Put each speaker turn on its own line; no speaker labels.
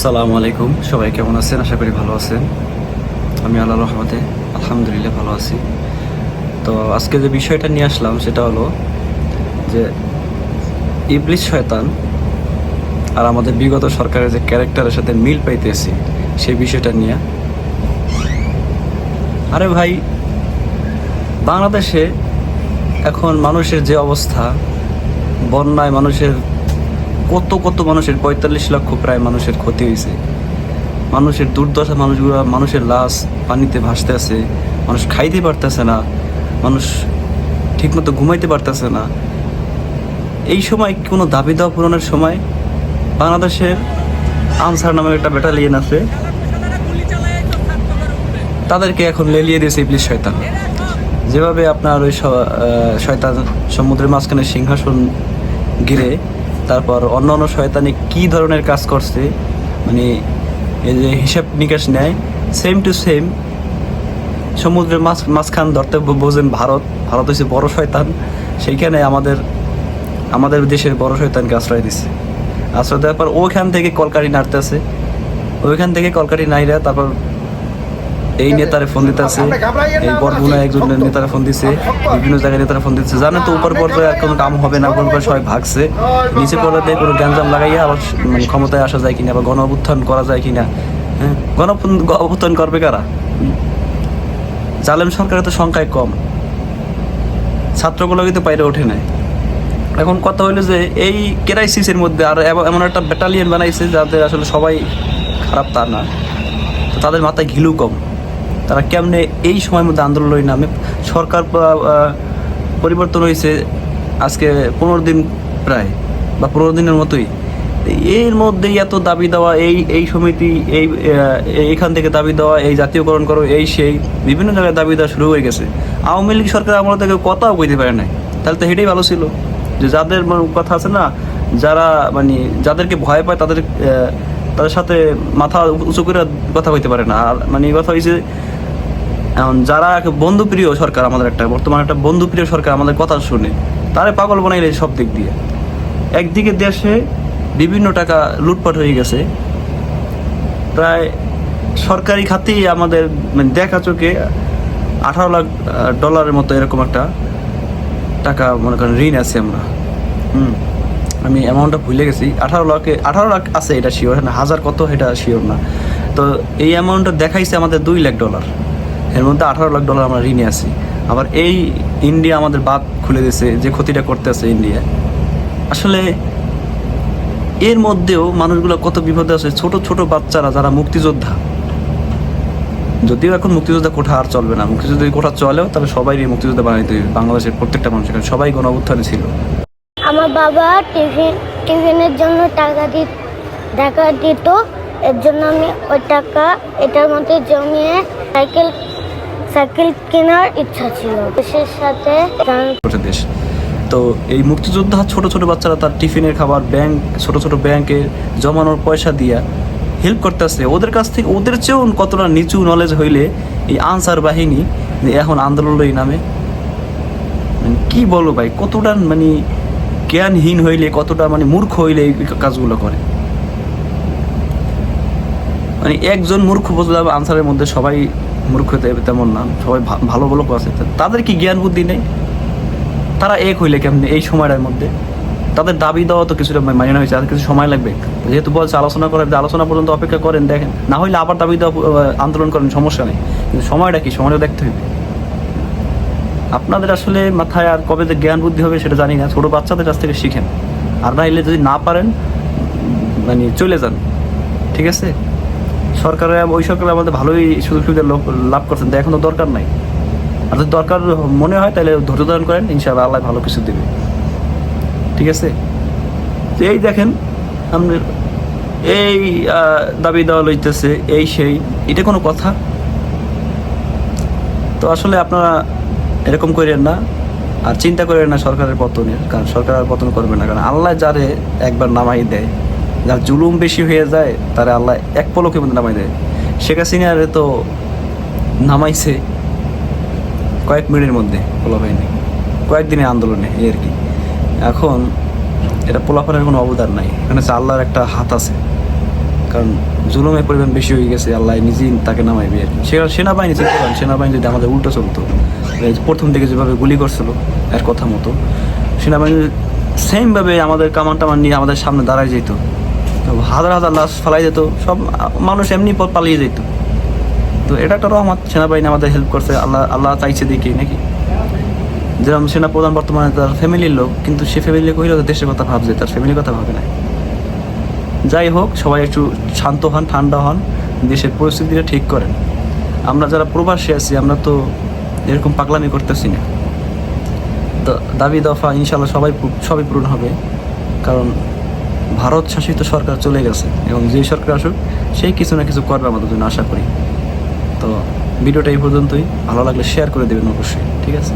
আসসালামু আলাইকুম। সবাই কেমন আছেন? আশা করি ভালো আছেন। আমি আল্লাহ রহমতে আলহামদুলিল্লাহ ভালো আছি। তো আজকে যে বিষয়টা নিয়ে আসলাম সেটা হলো যে ইবলিশ শয়তান আর আমাদের বিগত সরকারের যে ক্যারেক্টারের সাথে মিল পাইতেছি সেই বিষয়টা নিয়ে। আরে ভাই, বাংলাদেশে এখন মানুষের যে অবস্থা, বন্যায় মানুষের কত কত মানুষের, পঁয়তাল্লিশ লক্ষ প্রায় মানুষের ক্ষতি হয়েছে। মানুষের দুর্দশা, মানুষগুলো, মানুষের লাশ পানিতে ভাসতে আছে, মানুষ খাইতে পারতেছে না, মানুষ ঠিকমতো ঘুমাইতে পারতেছে না। এই সময় কোনো দাবি দেওয়া পূরণের সময় বাংলাদেশের আনসার নামের একটা ব্যাটালিয়ন আছে। তাদেরকে এখন লেলিয়ে দিয়েছে ইবলিশ শয়তান। যেভাবে আপনার ওই শয়তান সমুদ্রের মাঝখানে সিংহাসন ঘিরে তারপর অন্য অন্য শয়তানি কি ধরনের কাজ করছে মানে এই যে হিসাব নিকাশ নেয় সেম টু সেম সমুদ্রের মাছ, মাঝখান ধরতে বোঝেন ভারত ভারত হচ্ছে বড় শয়তান, সেইখানে আমাদের আমাদের দেশের বড় শয়তানকে আশ্রয় দিচ্ছে আশ্রয় দেওয়ার পর ওইখান থেকে কলকারি নাড়তেছে, ওইখান থেকে কলকারি নাইরা তারপর এই নেতারে ফোন দিতে আছে এই বরগুনা একজন নেতারা ফোন দিছে, বিভিন্ন জায়গায় নেতারা ফোন দিচ্ছে জানে তো উপর পর্যায়ে আর কোনো কাম হবে না পর্যায়ে সবাই ভাগছে। নিচে পর্যায়ে কোনো গ্যাঞ্জাম লাগাইয়া আবার মানে ক্ষমতায় আসা যায় কিনা বা গণ অভ্যুত্থান করা যায় কিনা হ্যাঁ? গণ অভ্যুত্থান করবে কারা? জালেম সরকারের তো সংখ্যায় কম। ছাত্রগুলো কিন্তু বাইরে ওঠে নাই। এখন কথা হইল যে এই ক্রাইসিসের মধ্যে আর এমন একটা ব্যাটালিয়ন বানাইছে যাদের আসলে সবাই খারাপ তা না। তাদের মাথায় ঘিলু কম। তারা কেমনে এই সময়ের মধ্যে আন্দোলনের নামে? সরকার পরিবর্তন হয়েছে আজকে পনেরো দিন প্রায় বা পনেরো দিনের মতোই। এর মধ্যেই এত দাবি দেওয়া এই এই সমিতি এই আহ, এইখান থেকে দাবি দেওয়া এই জাতীয়করণ করো এই সেই বিভিন্ন জায়গায় দাবি দেওয়া শুরু হয়ে গেছে। আওয়ামী লীগ সরকার আমরা থেকে কথাও বইতে পারে নাই। তাহলে তো সেটাই ভালো ছিল। যে যাদের কথা আছে না যারা মানে যাদেরকে ভয় পায় তাদের তাদের সাথে মাথা উঁচু করে কথা কইতে পারে না। আর মানে কথা হয়েছে এখন যারা বন্ধুপ্রিয় সরকার আমাদের একটা, বর্তমানে একটা বন্ধুপ্রিয় সরকার আমাদের কথা শুনে, তারে পাগল বানাইলে সব দিক দিয়ে। একদিকে দেশে বিভিন্ন টাকা লুটপাট হয়ে গেছে, প্রায় সরকারি খাতেই আমাদের মানে দেখা চোখে আঠারো লাখ ডলারের মতো এরকম একটা টাকা, মনে করেন, ঋণ আছে আমরা। হুম, আমি অ্যামাউন্টটা ভুলে গেছি। আঠারো লাখে, আঠারো লাখ আছে এটা শিওর হাজার কত, এটা শিওর না। তো এই অ্যামাউন্টটা দেখাইছে আমাদের দুই লাখ ডলার। এর মধ্যে আঠারো লাখ ডলার আমরা ঋণে আছি। আবার এই ইন্ডিয়া আমাদের বাদ খুলে দিয়েছে যে ক্ষতিটা করতেছে ইন্ডিয়া আসলে এর মধ্যেও মানুষগুলো কত বিপদে আছে। ছোট ছোট বাচ্চারা, যারা মুক্তিযোদ্ধা, যদিও এখন মুক্তিযোদ্ধা কোঠা আর চলবে না। মুক্তিযোদ্ধা যদি কোঠা চলেও, তাহলে সবাই এই মুক্তিযোদ্ধা বানাইতে হবে বাংলাদেশের প্রত্যেকটা মানুষের সবাই গণ ছিল।
আমার বাবা টিফিন, টিফিনের জন্য টাকা দি, টাকা দিত। এর জন্য আমি ওই টাকা এটার মধ্যে জমিয়ে সাইকেল সাইকেল কেনার ইচ্ছা ছিল। দেশের সাথে
দেশ। তো এই মুক্তিযোদ্ধা ছোট ছোট বাচ্চারা তার টিফিনের খাবার, ব্যাংক ছোট ছোট ব্যাংকে জমানোর পয়সা দিয়া হেল্প করতেছে ওদের কাছ থেকে ওদের চেয়েও কতটা নিচু নলেজ হইলে এই আনসার বাহিনী এখন আন্দোলনের নামে? মানে কি বলো ভাই, কতটা মানে জ্ঞানহীন হইলে, কতটা মানে মূর্খ হইলে এই কাজগুলো করে? মানে একজন মূর্খ বুঝলাম আনসারের মধ্যে সবাই মূর্খ তেমন না, সবাই ভালো ভালো আছে। তাদের কি জ্ঞান বুদ্ধি নেই? তারা এক হইলে কেমনে এই সময়টার মধ্যে? তাদের দাবি দেওয়া তো কিছুটা মা- মাইনে হয়েছে, আর কিছু সময় লাগবে। যেহেতু বলছে আলোচনা করার যে আলোচনা পর্যন্ত অপেক্ষা করেন, দেখেন, না হইলে আবার দাবি দেওয়া আন্দোলন করেন, সমস্যা নেই। কিন্তু সময়টা কি? সময়টা দেখতে হবে। আপনাদের আসলে মাথায় আর কবে যে জ্ঞান বুদ্ধি হবে সেটা জানি না, ছোট বাচ্চাদের কাছ থেকে শিখেন। আর না হলে যদি না পারেন মানে চলে যান। ঠিক আছে? সরকারে ওই সরকার আমাদের ভালোই সুযোগ সুবিধা লাভ করছেন, তো এখন তো দরকার নাই। আর যদি দরকার মনে হয়, তাহলে ধৈর্য ধারণ করেন, ইনশাআল্লাহ আল্লাহ ভালো কিছু দেবে। ঠিক আছে? তো এই দেখেন আপনি এই দাবি দেওয়া লইতেছে, এই সেই, এটা কোনো কথা? তো আসলে আপনারা এরকম করেন না, আর চিন্তা করেন না সরকারের পতনের, কারণ সরকার আর পতন করবে না, কারণ আল্লাহ যারে একবার নামাই দেয় যার জুলুম বেশি হয়ে যায়, তারা আল্লাহ এক পলকের মধ্যে নামাই দেয়। শেখ হাসিনারে তো নামাইছে কয়েক মিনিটের মধ্যে পোলা বাহিনী কয়েকদিনের আন্দোলনে, এই আর কি। এখন এটা পোলাপানের কোনো অবদান নাই। এখানে হচ্ছে আল্লাহর একটা হাত আছে। কারণ জুলুমের পরিমাণ বেশি হয়ে গেছে, আল্লাহ নিজেই তাকে নামাইবে আর কি। সেখানে সেনাবাহিনী চিন্তা করেন, সেনাবাহিনী যদি আমাদের উল্টো চলতো প্রথম দিকে যেভাবে গুলি করছিল, এর কথা মতো, সেনাবাহিনী সেমভাবে আমাদের কামান টামান নিয়ে আমাদের সামনে দাঁড়ায় যেত। হাজার হাজার লাশ ফালাই যেত, সব মানুষ এমনি পথ পালিয়ে যেত। তো এটা একটা রহমত, সেনাবাহিনী আমাদের হেল্প করছে, আল্লাহ আল্লাহ চাইছে দেখি, নাকি? যেরকম সেনা প্রধান বর্তমানে তার ফ্যামিলির লোক, কিন্তু সে ফ্যামিলি কহিলেও তো দেশের কথা ভাবছে, তার ফ্যামিলির কথা ভাবে না যাই হোক, সবাই একটু শান্ত হন, ঠান্ডা হন, দেশের পরিস্থিতিটা ঠিক করেন। আমরা যারা প্রবাসী আছি, আমরা তো এরকম পাগলামি করতেছি না। দাবি, দফা ইনশাল্লাহ সবাই সবই পূরণ হবে, কারণ ভারত শাসিত সরকার চলে গেছে এবং যে সরকার আসুক সেই কিছু না কিছু করবে আমাদের জন্য, আশা করি। তো ভিডিওটা এই পর্যন্তই। ভালো লাগলে শেয়ার করে দেবেন অবশ্যই, ঠিক আছে?